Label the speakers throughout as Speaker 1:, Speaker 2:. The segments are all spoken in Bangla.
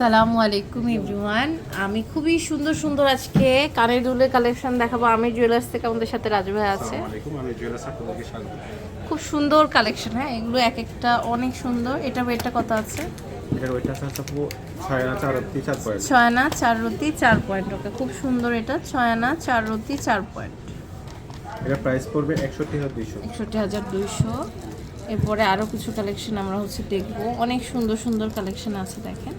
Speaker 1: সালামু আলাইকুম এভরিওয়ান। আমি খুবই সুন্দর সুন্দর আজকে কানের দুলের কালেকশন দেখাবো। আমি জুয়েলার্স থেকে আমাদের সাথে রাজু ভাই আছে। খুব সুন্দর কালেকশন হ্যাঁ? এগুলো এক একটা অনেক সুন্দর। এটা এটা কত আছে?
Speaker 2: ছয় আনা চার
Speaker 1: রতি চার পয়েন্ট ওকে খুব সুন্দর এটা। ছয় আনা চার রতি চার পয়েন্ট
Speaker 2: এটার প্রাইস পড়বে একষট্টি হাজার দুইশো।
Speaker 1: একষট্টি হাজার দুইশো। এরপরে আরও কিছু কালেকশন আমরা হচ্ছে দেখব। অনেক সুন্দর সুন্দর কালেকশন আছে দেখেন।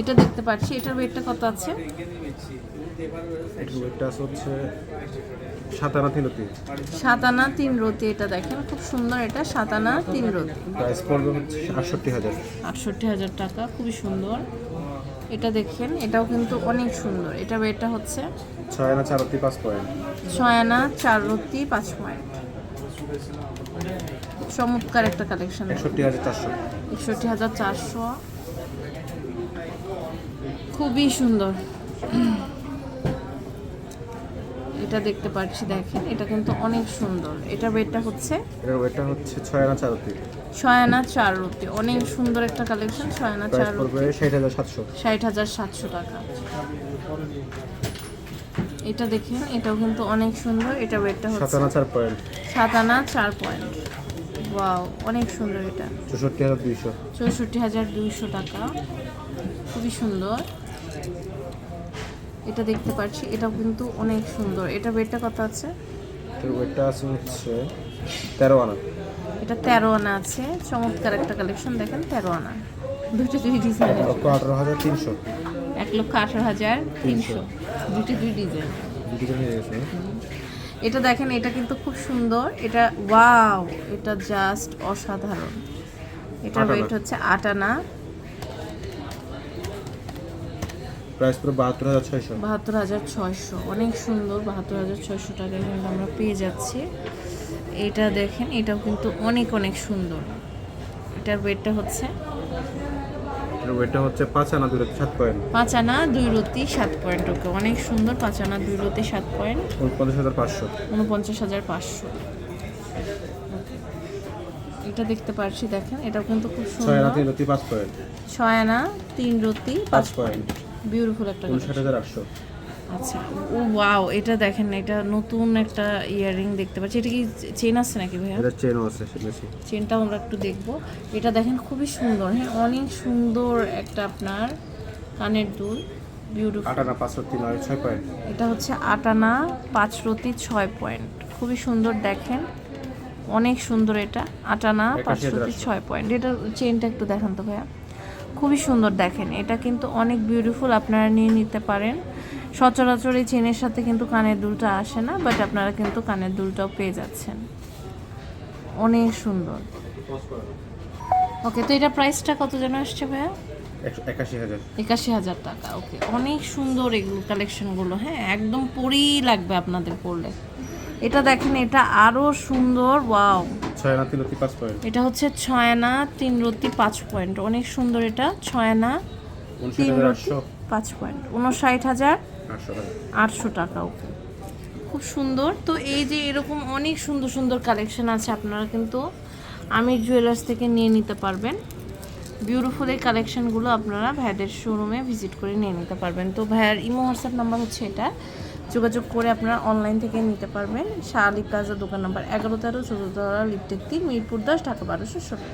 Speaker 1: এটা দেখতে পাচ্ছি এটার ওয়েটটা কত আছে?
Speaker 2: আছে হচ্ছে সাত আনা তিন অব্দি
Speaker 1: সাত আনা তিন রতি এটা দেখেন খুব সুন্দর এটা সাত আনা তিন রতি।
Speaker 2: প্রাইস পড়বে হচ্ছে আটষট্টি হাজার।
Speaker 1: আটষট্টি হাজার টাকা খুবই সুন্দর। এটা দেখেন এটাও কিন্তু অনেক সুন্দর এটা ওয়েটটা হচ্ছে
Speaker 2: ছয় আনা চার অব্দি পাঁচ পয়েন্ট।
Speaker 1: ছয় আনা চার রতি পাঁচ পয়েন্ট। চমৎকার একটা কালেকশন
Speaker 2: একষট্টি হাজার চারশো।
Speaker 1: একষট্টি হাজার চারশো। খুবই সুন্দর। এটা দেখতে পাচ্ছি দেখেন এটা কিন্তু অনেক সুন্দর। এটা ওয়েটটা হচ্ছে?
Speaker 2: এটার ওইটা হচ্ছে ছয় আনা চার অব্দি
Speaker 1: ছয় আনা চার রুটি। অনেক সুন্দর একটা কালেকশন ছয় আনা চার
Speaker 2: পড়বে ষাট হাজার সাতশো।
Speaker 1: ষাট হাজার সাতশো টাকা। এটা দেখেন এটাও কিন্তু অনেক সুন্দর এটা ওয়েটটা হচ্ছে
Speaker 2: আনা চার পয়েন্ট।
Speaker 1: সাত আনা চার পয়েন্ট। ওয়াও অনেক সুন্দর এটা।
Speaker 2: চৌষট্টি হাজার দুইশো।
Speaker 1: চৌষট্টি হাজার দুইশো টাকা। খুবই সুন্দর। এটা দেখতে পাচ্ছি এটাও কিন্তু অনেক সুন্দর। এটা ওয়েটটা কত আছে?
Speaker 2: এটার ওইটা আছে হচ্ছে তেরো আনা।
Speaker 1: এটা তেরো আনা আছে। চমৎকার একটা কালেকশন দেখেন তেরো আনা। দুটি দুই ডিজাইন
Speaker 2: আঠারো হাজার তিনশো।
Speaker 1: এক লক্ষ আঠারো হাজার তিনশো। দুটি দুই ডিজাইন। এটা দেখেন এটা কিন্তু খুব সুন্দর। এটা ওয়াও এটা জাস্ট অসাধারণ। এটা ওয়েট হচ্ছে আট আনা
Speaker 2: প্রাইস পড়বে বাহাত্তর হাজার ছয়শো।
Speaker 1: বাহাত্তর হাজার ছয়শো। অনেক সুন্দর বাহাত্তর হাজার ছয়শো টাকায় কিন্তু আমরা পেয়ে যাচ্ছি। এটা দেখেন এটাও কিন্তু অনেক অনেক সুন্দর। এটার ওয়েটটা হচ্ছে
Speaker 2: এটার হচ্ছে পাঁচ আনা দূরে সাত পয়েন্ট।
Speaker 1: পাঁচ আনা দুই রুটি সাত পয়েন্ট ওকে। অনেক সুন্দর পাঁচ আনা দুই রুটি সাত পয়েন্ট।
Speaker 2: উনপঞ্চাশ হাজার পাঁচশো।
Speaker 1: উনপঞ্চাশ হাজার পাঁচশো। এটা দেখতে পারছি দেখেন। এটা কিন্তু খুব
Speaker 2: ছয় আনা
Speaker 1: সুন্দর
Speaker 2: তিন রুটি পাঁচ পয়েন্ট।
Speaker 1: ছয় আনা তিন রুটি
Speaker 2: পাঁচ পয়েন্ট।
Speaker 1: বিউটিফুল একটা
Speaker 2: উনষাট হাজার আটশো।
Speaker 1: আচ্ছা ও ওয়াও এটা দেখেন এটা নতুন একটা ইয়াররিং দেখতে পাচ্ছি। এটা কি চেন আছে নাকি ভাইয়া?
Speaker 2: এটা চেনও আছে শুনেছি
Speaker 1: চেনটাও আমরা একটু দেখব। এটা দেখেন খুবই সুন্দর হ্যাঁ অনেক সুন্দর একটা আপনার কানের দুল বিউটিফুল
Speaker 2: আট আনা নয় ছয় পয়েন্ট।
Speaker 1: এটা হচ্ছে আটানা পাঁচ রতি ছয় পয়েন্ট। খুবই সুন্দর দেখেন অনেক সুন্দর এটা। আটানা পাঁচ
Speaker 2: একাশি হাজার
Speaker 1: রতি
Speaker 2: আটশো।
Speaker 1: ছয় পয়েন্ট। এটা চেনটা একটু দেখান তো ভাইয়া। খুবই সুন্দর দেখেন এটা কিন্তু অনেক বিউটিফুল আপনারা নিয়ে নিতে পারেন। সচরাচর এই চেনের সাথে কিন্তু কানের দুলটা আসে না বাট আপনারা কিন্তু কানের দুলটাও পেয়ে যাচ্ছেন। অনেক সুন্দর। ওকে তো এটা প্রাইসটা কত যেন আসছে ভাইয়া?
Speaker 2: একশো হাজার।
Speaker 1: টাকা ওকে অনেক সুন্দর এগুলো কালেকশনগুলো হ্যাঁ? একদম পরেই লাগবে আপনাদের পরলে। এটা দেখেন এটা আরও সুন্দর ওয়াও
Speaker 2: ছয়না তিন অতি পাঁচ পয়েন্ট।
Speaker 1: এটা হচ্ছে ছয় আনা তিন রতি পাঁচ পয়েন্ট। অনেক সুন্দর এটা ছয় আনা
Speaker 2: উনষাট
Speaker 1: তিন রতি পাঁচ পয়েন্ট। উনষাট হাজার আটশো টাকা, ওকে। খুব সুন্দর। তো এই যে এরকম অনেক সুন্দর সুন্দর কালেকশন আছে, আপনারা কিন্তু আমির জুয়েলার্স থেকে নিয়ে নিতে পারবেন। বিউটিফুল এই কালেকশনগুলো আপনারা ভাইয়াদের শোরুমে ভিজিট করে নিয়ে নিতে পারবেন। তো ভাইয়ার ইমো হোয়াটসঅ্যাপ নাম্বার হচ্ছে এটা। যোগাযোগ করে আপনারা অনলাইন থেকে নিতে পারবেন। শাহ আলী প্লাজা দোকান নাম্বার এগারো তেরো, চোদ্দ লিফটের তিন, মিরপুর দশ, ঢাকা বারোশো ষোলো।